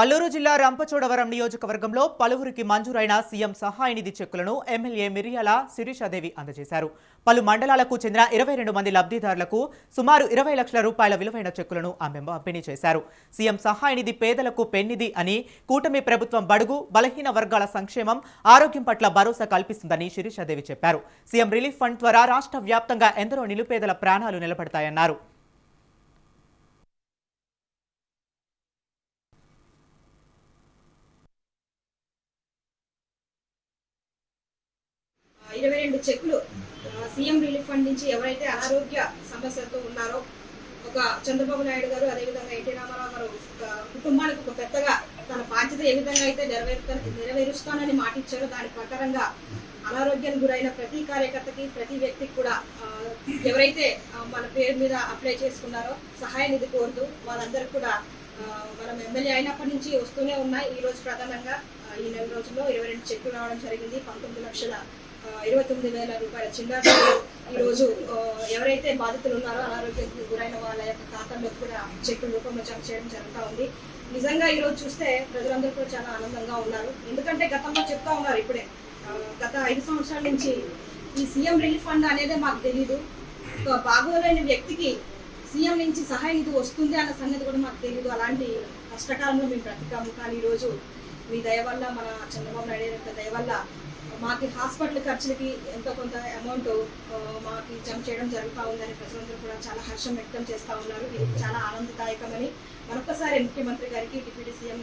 అల్లూరు జిల్లా రంపచోడవరం నియోజకవర్గంలో పలువురికి మంజూరైన సీఎం సహాయ నిధి చెక్కులను ఎమ్మెల్యే మిరియాల శిరీషాదేవి అందజేశారు. పలు మండలాలకు చెందిన ఇరవై రెండు మంది లబ్ధిదారులకు సుమారు ఇరవై లక్షల రూపాయల విలువైన చెక్కులను ఆమె పంపిణీ చేశారు. సీఎం సహాయ నిధి పేదలకు పెన్నిధి అని కూటమి ప్రభుత్వం బడుగు బలహీన వర్గాల సంక్షేమం ఆరోగ్యం పట్ల భరోసా కల్పిస్తుందని శిరీషాదేవి చెప్పారు. సీఎం రిలీఫ్ ఫండ్ ద్వారా రాష్ట్ర వ్యాప్తంగా ఎందరో నిరుపేదల ప్రాణాలు నిలబడతాయన్నారు. చెక్లు సీఎం రిలీఫ్ ఫండ్ నుంచి ఎవరైతే అనారోగ్య సమస్యలతో ఉన్నారో ఒక చంద్రబాబు నాయుడు గారు అదేవిధంగా ఎన్టీ రామారావు గారు ఒక కుటుంబానికి ఒక పెద్దగా తన బాధ్యత ఏ విధంగా అయితే నెరవేరుతా నెరవేరుస్తానని మాటిచ్చారో దాని ప్రకారంగా అనారోగ్యానికి గురైన ప్రతి కార్యకర్తకి ప్రతి వ్యక్తికి కూడా ఎవరైతే మన పేరు మీద అప్లై చేసుకున్నారో సహాయ నిధి కోరుతూ వాళ్ళందరికీ కూడా మనం ఎమ్మెల్యే అయినప్పటి నుంచి వస్తూనే ఉన్నాయి. ఈ రోజు ప్రధానంగా ఈ నెల రోజుల్లో ఇరవై రెండు చెక్కులు రావడం జరిగింది. పంతొమ్మిది లక్షల ఇరవై తొమ్మిది వేల రూపాయల చిన్న ఈ రోజు ఎవరైతే బాధితులు ఉన్నారో అనారోగ్యానికి గురైన వాళ్ళ యొక్క ఖాతాల్లో కూడా చెక్కుల రూపంలో జమ చేయడం జరుగుతూ ఉంది. నిజంగా ఈ రోజు చూస్తే ప్రజలందరూ కూడా చాలా ఆనందంగా ఉన్నారు. ఎందుకంటే గతంలో చెప్తా ఉన్నారు ఇప్పుడే. గత ఐదు సంవత్సరాల నుంచి ఈ సీఎం రిలీఫ్ ఫండ్ అనేది మాకు తెలియదు ఒక బాగోలేని వ్యక్తికి సీఎం నుంచి సహాయం ఇది వస్తుంది అన్న సంగతి కూడా మాకు తెలియదు అలాంటి కష్టకాలంలో మేము బ్రతికాము. కానీ ఈరోజు మీ దయ వల్ల మన చంద్రబాబు నాయుడు యొక్క దయ వల్ల మాకి హాస్పిటల్ ఖర్చులకి ఎంతో కొంత అమౌంట్ మాకి జమ చేయడం జరుగుతూ ఉందని ప్రజలందరూ కూడా చాలా హర్షం వ్యక్తం చేస్తూ ఉన్నారు. ఇది చాలా ఆనందదాయకమని మరొకసారి ముఖ్యమంత్రి గారికి డిప్యూటీ సీఎం